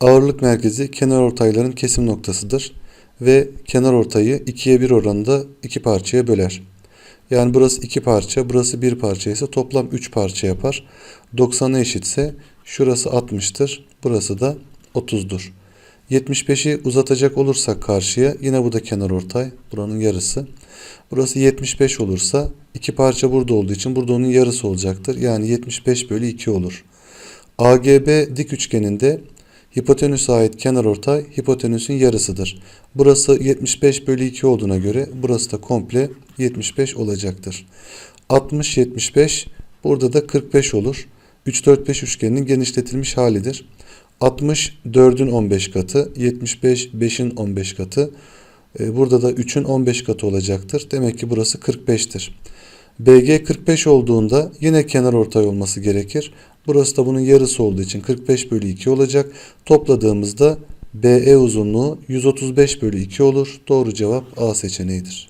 Ağırlık merkezi kenar ortayların kesim noktasıdır ve kenar ortayı 2'ye 1 oranında iki parçaya böler. Yani burası iki parça, burası bir parça ise toplam 3 parça yapar. 90'a eşitse şurası 60'tır, burası da 30'dur. 75'i uzatacak olursak karşıya yine bu da kenar ortay, buranın yarısı. Burası 75 olursa iki parça burada olduğu için burada onun yarısı olacaktır. Yani 75 bölü 2 olur. AGB dik üçgeninde hipotenüse ait kenarortay hipotenüsün yarısıdır. Burası 75 bölü 2 olduğuna göre burası da komple 75 olacaktır. 60 75 burada da 45 olur. 3 4 5 üçgeninin genişletilmiş halidir. 60 4'ün 15 katı, 75 5'in 15 katı. E, Burada da 3'ün 15 katı olacaktır. Demek ki burası 45'tir. BG 45 olduğunda yine kenar ortay olması gerekir. Burası da bunun yarısı olduğu için 45 bölü 2 olacak. Topladığımızda BE uzunluğu 135 bölü 2 olur. Doğru cevap A seçeneğidir.